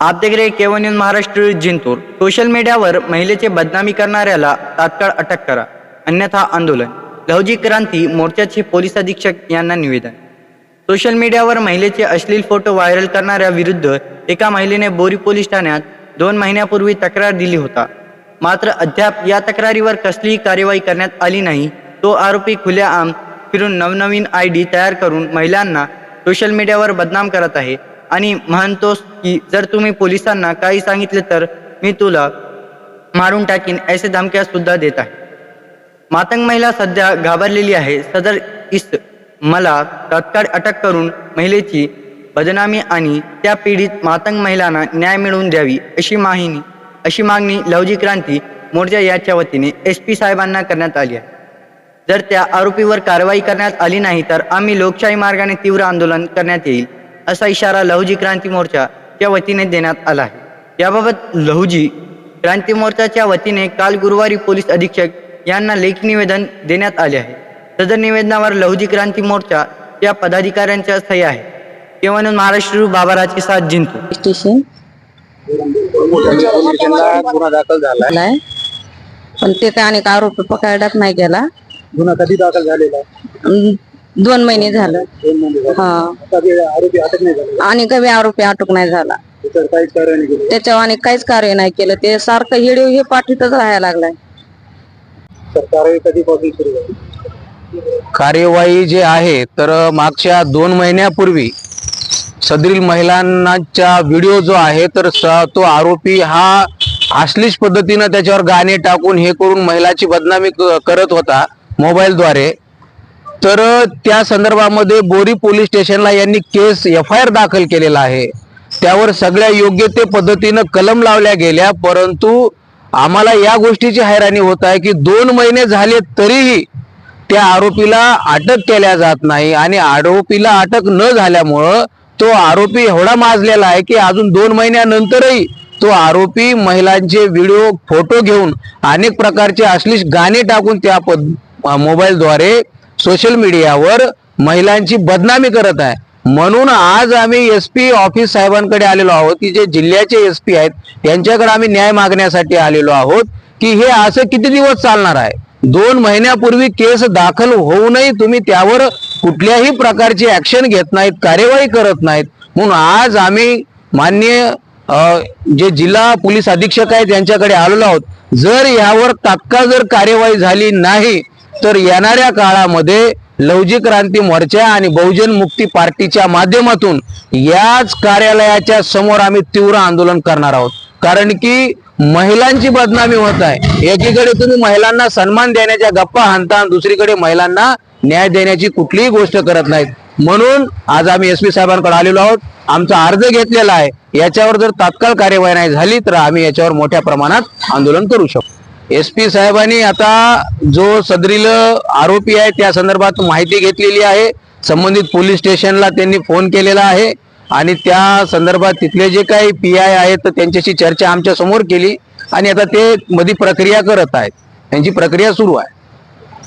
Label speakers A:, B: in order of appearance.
A: आप देख रहे केवन न्यूज महाराष्ट्र जिंतूर. सोशल मीडियावर महिलेचे बदनामी करणाऱ्याला तात्काळ अटक करा. अन्यथा आंदोलन. लवजी क्रांती मोर्चाचे पोलीस अधीक्षक यांना निवेदन. सोशल मीडियावर महिलेचे अश्लील फोटो व्हायरल करणाऱ्या विरुद्ध एका महिलेने बोरी पोलीस ठाण्यात दोन महिन्यापूर्वी तक्रार दिली होता. मात्र अद्याप या तक्रारीवर कसलीही कार्यवाही करण्यात आली नाही. तो आरोपी खुल्या आम फिरून नवनवीन आय डी तयार करून महिलांना सोशल मीडियावर बदनाम करत आहे. आणि म्हणतोस की जर तुम्ही पोलिसांना काही सांगितले तर मी तुला मारून टाकीन असे धमक्या सुद्धा देत आहे. मातंग महिला सध्या घाबरलेली आहे. सदर इस मला तत्काळ अटक करून महिलेची बदनामी आणि त्या पीडित मातंग महिलांना न्याय मिळवून द्यावी अशी माहिनी अशी मागणी लवजी क्रांती मोर्चा याच्या वतीने एस पी साहेबांना करण्यात आली आहे. जर त्या आरोपीवर कारवाई करण्यात आली नाही तर आम्ही लोकशाही मार्गाने तीव्र आंदोलन करण्यात येईल. असा इशारा लहुजी क्रांती मोर्चा या वतीने देण्यात आला आहे. याबाबत लहुजी क्रांती मोर्चाच्या वतीने काल गुरुवारी पोलीस अधीक्षक यांना लेखी निवेदन देण्यात आले आहे. सदर निवेदनावर लहुजी क्रांती मोर्चा या पदाधिकाऱ्यांच्या सह्या आहे केवळ महाराष्ट्र बाबाराची साथ जिंतू.
B: स्टेशन.
C: गुन्हा दाखल झाला.
B: पण ते काय अनेक आरोपी पकडण्यात नाही गेला.
C: गुन्हा कधी दाखल झालेला
B: दोन महिने झालं.
C: दोन महिने झाले.
B: हा.
C: आता ते आरोपी अटक नाही झाले
B: आणि कमी आरोपी अटक नाही झाला.
C: त्याच्यावर काहीच कार्य नाही केलं.
B: त्याच्यावर आणि काहीच कार्य नाही केलं. ते सारखं हिडिओ हे पाठीतच राहायला लागलाय.
C: तर कारवाई कधीपासून सुरू झाली?
D: कार्यवाही जे आहे तर मागच्या दोन महिन्यापूर्वी सदरील महिलांच्या व्हिडिओ जो आहे तर स- तो आरोपी हा अश्लीष पद्धतीनं त्याच्यावर गाणे टाकून हे करून महिलाची बदनामी क- करत होता मोबाईलद्वारे. तर त्या संदर्भामध्ये बोरी पोलीस स्टेशनला यांनी केस एफ आय आर दाखल केलेला आहे. त्यावर सगळ्या योग्य ते पद्धतीनं कलम लावल्या गेल्या परंतु आम्हाला या गोष्टीची हैराणी होत आहे की दोन महिने झाले तरीही त्या आरोपीला अटक केल्या जात नाही आणि आरोपीला अटक न झाल्यामुळं तो आरोपी एवढा माजलेला आहे की अजून दोन महिन्यानंतरही तो आरोपी महिलांचे व्हिडिओ फोटो घेऊन अनेक प्रकारचे अश्लीष गाणे टाकून त्या पद मोबाईलद्वारे सोशल मीडियावर महिलांची बदनामी करत आहे. म्हणून आज आम्ही एस पी ऑफिस साहेबांकडे आलेलो आहोत की जे जिल्ह्याचे एस पी आहेत यांच्याकडे आम्ही न्याय मागण्यासाठी आलेलो आहोत की हे असं किती दिवस चालणार आहे? दोन महिन्यापूर्वी केस दाखल होऊनही तुम्ही त्यावर कुठल्याही प्रकारची ऍक्शन घेत नाहीत कार्यवाही करत नाहीत. म्हणून आज आम्ही मान्य जे जिल्हा पोलीस अधीक्षक आहेत यांच्याकडे आलेलो आहोत. जर यावर तात्काळ जर कार्यवाही झाली नाही तर येणाऱ्या काळामध्ये लवजी क्रांती मोर्चा आणि बहुजन मुक्ती पार्टीच्या माध्यमातून याच कार्यालयाच्या समोर आम्ही तीव्र आंदोलन करणार आहोत. कारण की महिलांची बदनामी होत आहे. एकीकडे तुम्ही महिलांना सन्मान देण्याच्या गप्पा हाणता दुसरीकडे महिलांना न्याय देण्याची कुठलीही गोष्ट करत नाहीत. म्हणून आज आम्ही एस पी साहेबांकडे आलेलो आहोत. आमचा अर्ज घेतलेला आहे. याच्यावर जर तात्काळ कार्यवाही नाही झाली तर आम्ही याच्यावर मोठ्या प्रमाणात आंदोलन करू शकतो. एस पी साहेबांनी आता जो सदरील आरोपी आहे त्या संदर्भात माहिती घेतलेली आहे. संबंधित पोलीस स्टेशनला त्यांनी फोन केलेला आहे. आणि त्या संदर्भात तिथले जे काही पी आय आहेत तर त्यांच्याशी चर्चा आमच्यासमोर केली. आणि आता ते मध्ये प्रक्रिया करत आहेत. त्यांची प्रक्रिया सुरू आहे.